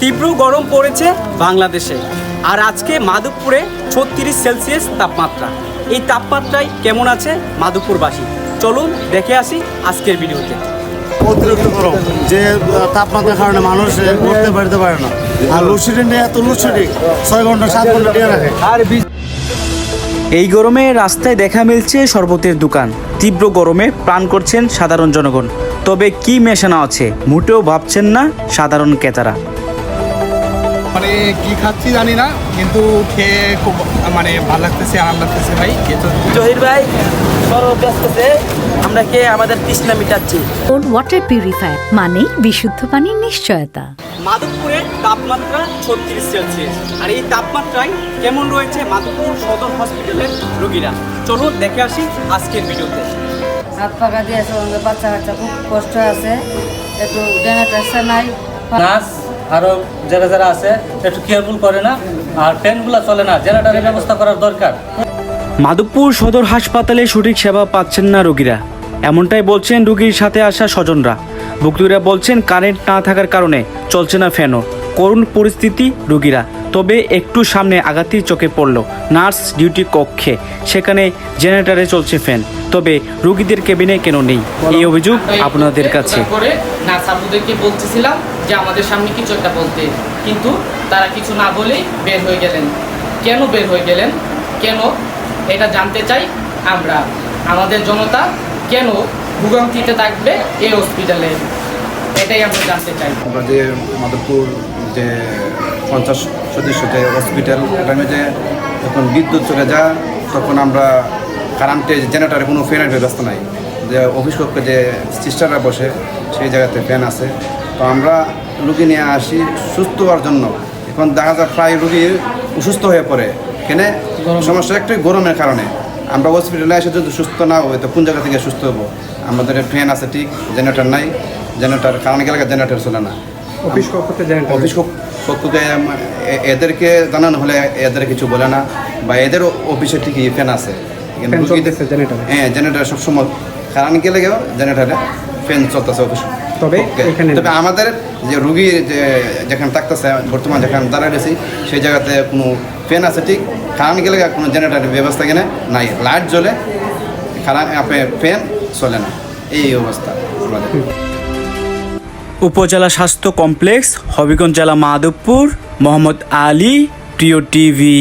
তীব্র গরম পড়েছে বাংলাদেশে। আর আজকে মাধবপুরে ছত্রিশ সেলসিয়াস তাপমাত্রা। এই তাপমাত্রায় কেমন আছে মাধবপুরবাসী? চলুন দেখে আসি আজকের ভিডিওতে। অতিরিক্ত গরম যে তাপমাত্রার কারণে মানুষ ঘুরতে পারতে পারে না। আর লোডশেডিং এত লোডশেডিং ছয় ঘণ্টা সাত ঘণ্টা দিয়ে রাখে আর এই গরমে রাস্তায় দেখা মিলছে শরবতের দোকান। তীব্র গরমে প্রাণ করছেন সাধারণ জনগণ। তবে কি মেশানো আছে মোটেও ভাবছেন না সাধারণ ক্রেতারা। মানে কি খাচ্ছি জানি না কিন্তু খেয়ে খুব মানে ভালো লাগতেছে আরাম লাগতেছে ভাই জহির ভাই আমরা কে আমাদের তৃষ্ণা মিটাচ্ছি। ওর ওয়াটার পিউরিফায়ার মানে বিশুদ্ধ পানির নিশ্চয়তা। মাধবপুরের তাপমাত্রা ছত্রিশ সেলসিয়াস আর এই তাপমাত্রায় কেমন রয়েছে মাধবপুর সদর হসপিটালের রোগীরা? চলুন দেখে আসি আজকের ভিডিওতে। হাত পাকা দিয়েছে আমাদের বাচ্চা কাচ্চা খুব কষ্ট আছে একটু নাই। নার্স আরও যারা যারা আছে, একটু কেয়ারফুল করে না, আর ফ্যানগুলো চলে না, জেনারেটারের ব্যবস্থা করার দরকার। মাধবপুর সদর হাসপাতালে সঠিক সেবা পাচ্ছেন না রোগীরা। এমনটাই বলছেন রোগীর সাথে আসা স্বজনরা। ভুক্তরা বলছেন, কারেন্ট না থাকার কারণে চলছে না ফ্যানও। করুণ পরিস্থিতি রোগীরা। তবে একটু সামনে আঘাতেই চোখে পড়ল। নার্স ডিউটি কক্ষে। সেখানে জেনারেটারে চলছে ফ্যান। তবে রোগীদের কেবিনে কেন নেই? এই অভিযোগ আপনাদের কাছে। নার্স আপুদেরকে বলতেছিলাম যে আমাদের সামনে কিছু একটা বলতে। কিন্তু তারা কিছু না বলেই বের হয়ে গেলেন। কেন বের হয়ে গেলেন? কেন এটা জানতে চাই আমরা। আমাদের জনতা কেন ভোগান্তিতে থাকবে এই হসপিটালে এটাই আমরা জানতে চাই। আমরা যে মাধবপুর যে পঞ্চাশ সদস্য যে হসপিটাল এখানে যে যখন বিদ্যুৎ চলে যায় তখন আমরা কারেন্টে জেনারেটারে কোনো ফ্যানের ব্যবস্থা নাই। যে অফিস কক্ষে যে সিস্টাররা বসে সেই জায়গাতে ফ্যান আছে। তো আমরা রুগী নিয়ে আসি সুস্থ হওয়ার জন্য। এখন দেখা যায় প্রায় রুগী অসুস্থ হয়ে পড়ে। কেন? সমস্যা একটাই গরমের কারণে। আমরা হসপিটালে এসে যদি সুস্থ না হই তো কোন জায়গা থেকে সুস্থ হব? আমাদের ফ্যান আছে ঠিক জেনারেটার নাই। জেনারেটার কারণ গেলে জেনারেটার চলে না। অফিস কক্ষতে অফিস কক্ষকে এদেরকে জানানো হলে এদের কিছু বলে না। বা এদের অফিসে ঠিকই ফ্যান আছে। হ্যাঁ জেনারেটার সবসময় কারণ গেলে গেও জেনারেটরে ফ্যান চলতেছে অফিস তবে তবে আমাদের যে রুগী যে যেখানে থাকতেছে বর্তমান যেখানে দাঁড়ায় রয়েছি সেই জায়গাতে কোনো ফ্যান আছে ঠিক। কারণ গেলে কোনো জেনারেটরের ব্যবস্থা এখানে নাই। লাইট জ্বলে কারণ আপনার ফ্যান চলে না। এই অবস্থা আমাদের। উপজেলা স্বাস্থ্য কমপ্লেক্স হবিগঞ্জ জেলা মাধবপুর মোহাম্মদ আলী প্রিয় টিভি।